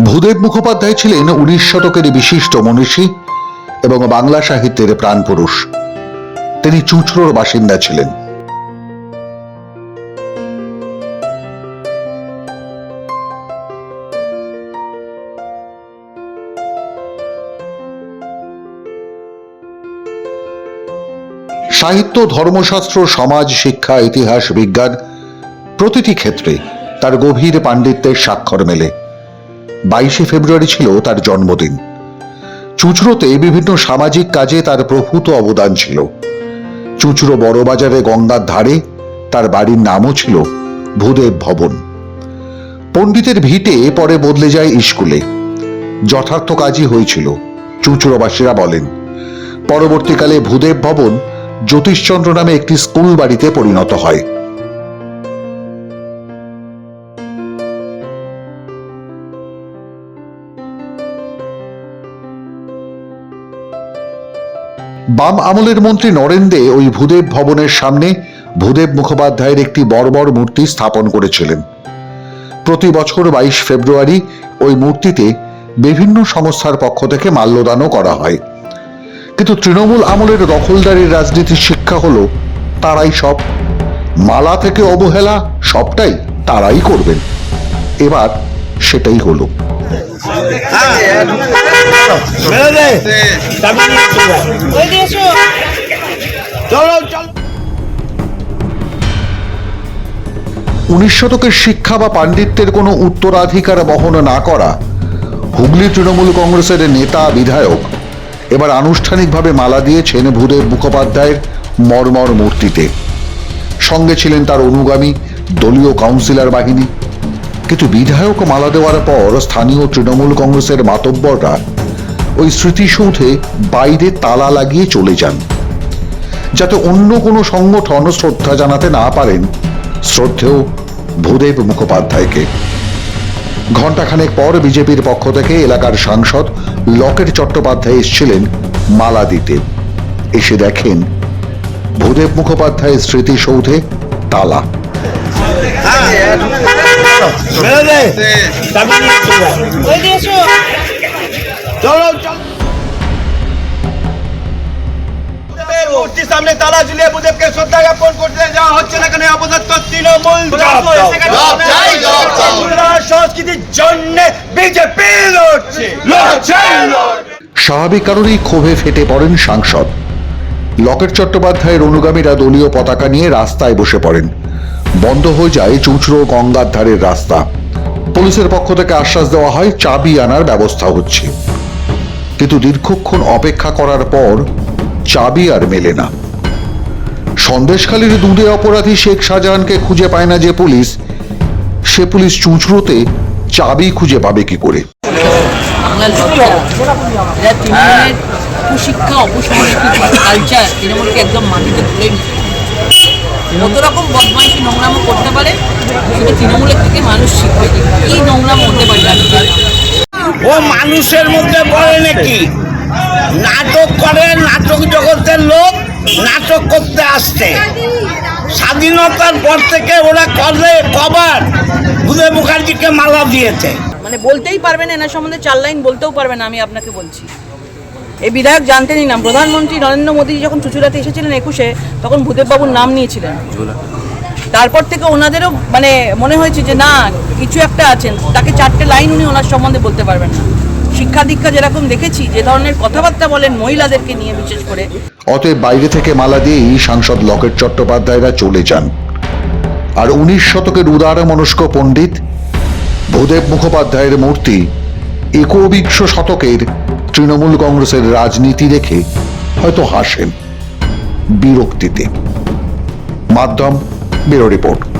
ভূদেব মুখোপাধ্যায় ছিলেন উনিশ শতকের বিশিষ্ট মনীষী এবং বাংলা সাহিত্যের প্রাণপুরুষ। তিনি চুঁচড়োর বাসিন্দা ছিলেন। সাহিত্য, ধর্মশাস্ত্র, সমাজ, শিক্ষা, ইতিহাস, বিজ্ঞান প্রতিটি ক্ষেত্রে তার গভীর পাণ্ডিত্যের স্বাক্ষর মেলে। বাইশে ফেব্রুয়ারি ছিল তার জন্মদিন। চুঁচুড়োতে বিভিন্ন সামাজিক কাজে তার প্রভূত অবদান ছিল। চুঁচুড়ো বড়বাজারে গঙ্গার ধারে তার বাড়ির নামও ছিল ভূদেব ভবন। পণ্ডিতের ভিটে পরে বদলে যায় স্কুলে। যথার্থ কাজই হয়েছিল, চুঁচুড়োবাসীরা বলেন। পরবর্তীকালে ভূদেব ভবন জ্যোতিষচন্দ্র নামে একটি স্কুল বাড়িতে পরিণত হয়। বাম আমলের মন্ত্রী নরেন দে ওই ভূদেব ভবনের সামনে ভূদেব মুখোপাধ্যায়ের একটি বর্বর মূর্তি স্থাপন করেছিলেন। প্রতি বছর বাইশ ফেব্রুয়ারি ওই মূর্তিতে বিভিন্ন সংস্থার পক্ষ থেকে মাল্যদানও করা হয়। কিন্তু তৃণমূল আমলের দখলদারির রাজনীতির শিক্ষা হলো, তারাই সব। মালা থেকে অবহেলা সবটাই তারাই করবেন। এবার সেটাই হলো। উনিশ শতকের শিক্ষা বা পাণ্ডিত্যের কোনো উত্তরাধিকার বহন না করা হুগলি তৃণমূল কংগ্রেসের নেতা বিধায়ক এবার আনুষ্ঠানিকভাবে মালা দিয়েছেন ভূদেব মুখোপাধ্যায়ের মর্মর মূর্তিতে। সঙ্গে ছিলেন তার অনুগামী দলীয় কাউন্সিলর বাহিনী। কিন্তু বিধায়ক মালা দেওয়ার পর স্থানীয় তৃণমূল কংগ্রেসের মাতব্বররা ওই স্মৃতিসৌধে বাইরে তালা লাগিয়ে চলে যান। যাতে অন্য কোনো সংগঠন শ্রদ্ধা জানাতে না পারেন শ্রদ্ধেয় ভূদেব মুখোপাধ্যায়কে। ঘণ্টাখানেক পর বিজেপির পক্ষ থেকে এলাকার সাংসদ লকেট চট্টোপাধ্যায় এসেছিলেন মালা দিতে। এসে দেখেন ভূদেব মুখোপাধ্যায়ের স্মৃতিসৌধে তালা। নিয়ে চলে যা। ওই দিয়ে এসো চলো চলো মূর্তির সামনে তালা ঝুলিয়ে বুদেবকে শ্রদ্ধা জ্ঞাপন করতে যাওয়া হচ্ছে না কেন অপদত্ত তৃণমূল সংস্কৃতির জন্য বিজেপি লড়ছে লড়ছে স্বাভাবিক কারণেই ক্ষোভে ফেটে পড়েন সাংসদ লকেট চট্টোপাধ্যায়ের অনুগামীরা দলীয় পতাকা নিয়ে রাস্তায় বসে পড়েন বন্ধ হয়ে যায় চুঁচড়ো গঙ্গার ধারের রাস্তা। পুলিশের পক্ষ থেকে আশ্বাস দেওয়া হয়, চাবি আনার ব্যবস্থা হচ্ছে। কিন্তু দীর্ঘক্ষণ অপেক্ষা করার পর চাবি আর মেলে না। সন্দেশখালীর দুধে অপরাধী শেখ শাহজাহানকে খুঁজে পায় না যে পুলিশ, সে পুলিশ চুঁচড়োতে চাবি খুঁজে পাবে কি করে? কুশিক্ষা, অপসংস্কৃতি কালচার তৃণমূলকে একদম মাটিতে কত রকম বদমাইশি নোংরামো করতে পারে সেটা তৃণমূলের থেকে মানুষ শিখবে কি? নোংরামো হতে পারে ও মানুষের মধ্যে পড়ে নাকি? নাটক করে নাটক জগতের লোক নাটক করতে আসছে। স্বাধীনতার পর থেকে ওরা করে কবার বুধে মুখার্জিকে মালা দিয়েছে। মানে বলতেই পারবে না এনার সম্বন্ধে চার লাইন বলতেও পারবে না আমি আপনাকে বলছি। এই বিধায়ক জানতেনই না। প্রধানমন্ত্রী নরেন্দ্র মোদী যখন চুচুড়াতে এসেছিলেন একুশে, তখন ভূদেববাবুর নাম নিয়েছিলেন। তারপর থেকে ওনাদেরও মানে মনে হয়েছে যে, না, কিছু একটা আছেন তাকে চারটে লাইন উনি ওনার সম্বন্ধে বলতে পারবেন না। শিক্ষা দীক্ষা যেরকম দেখেছি, যে ধরনের কথাবার্তা বলেন মহিলাদেরকে নিয়ে বিশেষ করে। অতএব বাইরে থেকে মালা দিয়েই সাংসদ লকেট চট্টোপাধ্যায়রা চলে যান। আর উনিশ শতকের উদার মনস্ক পণ্ডিত ভূদেব মুখোপাধ্যায়ের মূর্তি একবিংশ শতকের তৃণমূল কংগ্রেসের রাজনীতি দেখে হয়তো হাসেন। বিরক্তিতে। মাধ্যম ব্যুরো রিপোর্ট।